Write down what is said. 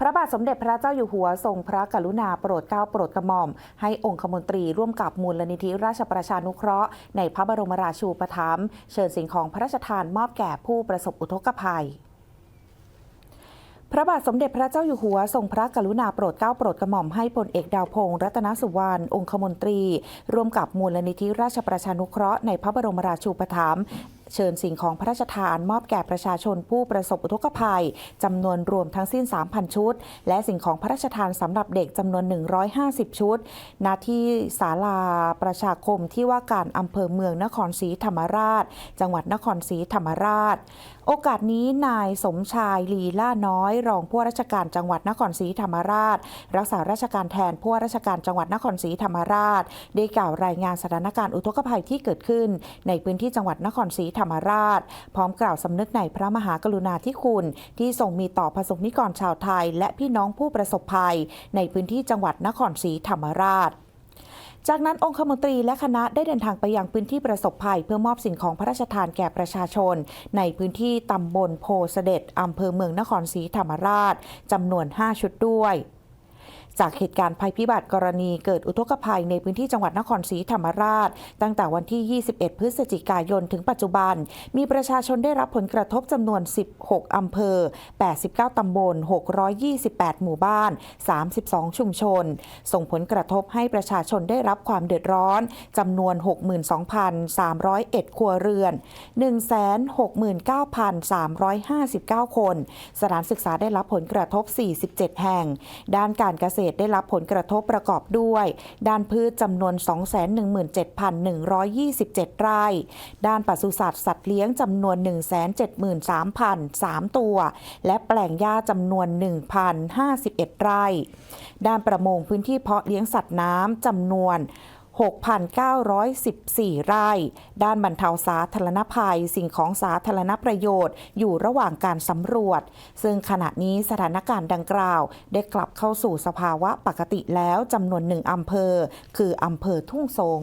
พระบาทสมเด็จพระเจ้าอยู่หัวทรงพระกรุณาโปรดเกล้าโปรดกระหม่อม ให้องคมนตรีร่วมกับมูลนิธิราชประชานุเคราะห์ ในพระบรมราชูปถัมภ์เชิญสิ่งของพระราชทานมอบแก่ผู้ประสบอุทกภัยพระบาทสมเด็จพระเจ้าอยู่หัวทรงพระกรุณาโปรดเกล้าโปรดกระหม่อมให้พลเอกดาวพงษ์รัตนสุวรรณองคมนตรี ร่วมกับมูลนิธิราชประชานุเคราะห์ในพระบรมราชูปถัมภ์ เชิญสิ่งของพระราชทานมอบแก่ประชาชนผู้ประสบอุทกภัยจำนวนรวมทั้งสิ้น 3,000 ชุด และสิ่งของพระราชทานสำหรับเด็กจำนวน 150 ชุดณที่ศาลาประชาคมที่ว่าการอำเภอเมืองนครศรีธรรมราช จังหวัดนครศรีธรรมราช โอกาสนี้นายสมชายลีล่าน้อย รองผู้ราชการจังหวัดนครศรีธรรมราช รักษาราชการแทนผู้ราชการจังหวัดนครศรีธรรมราช ได้กล่าวรายงานสถานการณ์อุทกภัยที่เกิดขึ้น ในพื้นที่จังหวัดนครศรีธรรมราช พร้อมกล่าวสำนึกในพระมหากรุณาธิคุณ ที่ทรงมีต่อประสบนิกรชาวไทย และพี่น้องผู้ประสบภัย ในพื้นที่จังหวัดนครศรีธรรมราชจากนั้นองคมนตรีและคณะได้เดินทางไปยังพื้นที่ประสบภัย เพื่อมอบสิ่งของพระราชทานแก่ประชาชน ในพื้นที่ตำบลโพเสด็จอำเภอเมืองนครศรีธรรมราชจำนวน 5 ชุดด้วย จากเหตุการณ์ภัยพิบัติกรณีเกิดอุทกภัยในพื้นที่จังหวัดนครศรีธรรมราช ตั้งแต่วันที่ 21 พฤศจิกายน ถึงปัจจุบัน มีประชาชนได้รับผลกระทบจำนวน 16 อำเภอ 89 ตำบล 628 หมู่บ้าน 32 ชุมชน ส่งผลกระทบให้ประชาชนได้รับความเดือดร้อนจำนวน 62,301 ครัวเรือน 169,359 คน สถานศึกษาได้รับผลกระทบ 47 แห่ง ด้านการเกษตรได้รับผลกระทบประกอบด้วย ด้านพืชจำนวน 217,127 ไร่ ด้านปศุสัตว์สัตว์เลี้ยงจำนวน 173,003 ตัว และแปลงหญ้าจำนวน 1,051 ไร่ ด้านประมงพื้นที่เพาะเลี้ยงสัตว์น้ำจำนวน 6,914 ไร่ ด้านบรรเทาสาธารณภัย สิ่งของสาธารณประโยชน์ อยู่ระหว่างการสำรวจ ซึ่งขณะนี้สถานการณ์ดังกล่าว ได้กลับเข้าสู่สภาวะปกติแล้วจำนวนหนึ่งอำเภอ คืออำเภอทุ่งสง